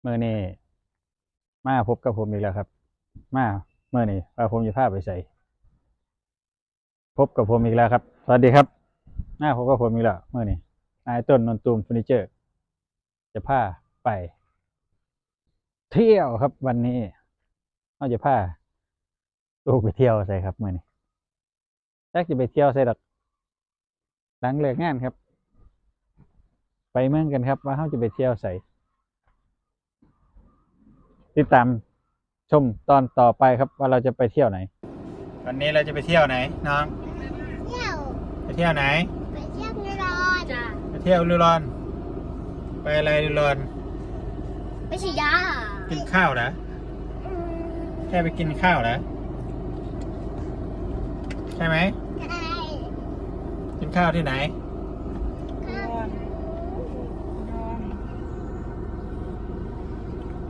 เมื่อนี้มาพบกับผมอีกแล้วครับ มาเมื่อนี้ว่าผมจะพาไปใส่พบกับผมอีกแล้วครับ สวัสดีครับมาพบกับผมอีกแล้วเมื่อนี้นายต้นนนตูมเฟอร์นิเจอร์ จะพาไป เที่ยวครับวันนี้เราจะพาลูกไปเที่ยวใส่ครับเมื่อนี้แจ็คจะไปเที่ยวใส่ดอกหลังเลิกงานครับ ไปเมืองกันครับ ว่าเขาจะไปเที่ยวใส่ ติดตามชมตอนต่อไปครับว่าเราจะไปเที่ยวไหน วันนี้เราจะไปเที่ยวไหนน้อง เที่ยวไปเที่ยวไหน ไปเที่ยวนอนจ้ะไปเที่ยวลือรอน ไปอะไรลือรอนไปฉีดยากินข้าวนะอืมแค่ไปกินข้าวนะใช่ไหมใช่กินข้าวที่ไหน ครับ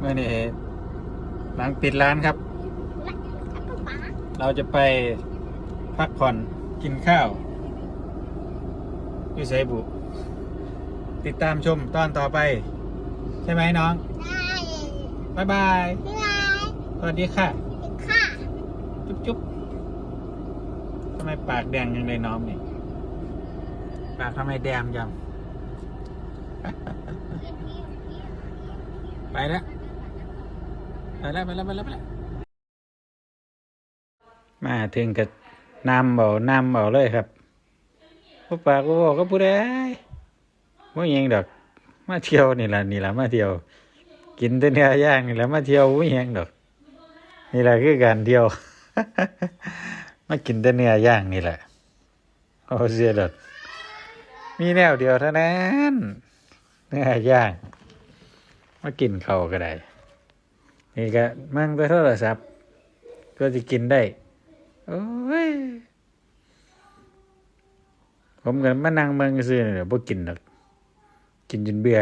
เมื่อนี้ หลังปิดร้านครับแล้วก็ป๋าเราจะไปพักผ่อนกินข้าวที่ไซบุ ติดตามชมตอนต่อไป ใช่ไหมน้องได้บ๊ายบาย บ๊ายบาย สวัสดีค่ะ ค่ะ จุ๊บจุ๊บทำไมปากแดงยังเลยน้องนี่ ปากทำไมแดงจัง ไปแล้ว ไปแล้วไปแล้วไปแล้วไปแล้วมาถึงกับนำเบานำเบาเลยครับผู้ปากผู้บอกก็ผู้ใดว่ายังดอก มาเที่ยวนี่แหละนี่แหละมาเที่ยว กินแต่เนื้อย่างนี่แหละมาเที่ยวว่ายังดอก นี่แหละคือการเที่ยว มากินแต่เนื้อย่างนี่แหละโอ้เสียดอกมีแนวเดียวเท่านั้นเนื้อย่างมากินเขาก็ได้ นี่ก็มั่งไปโทรศัพท์ก็จะกินได้ โอ้ย ผมก็มานั่งเมืองซื้อเนี่แหละบ่กินหรอก กินจนเบื่อ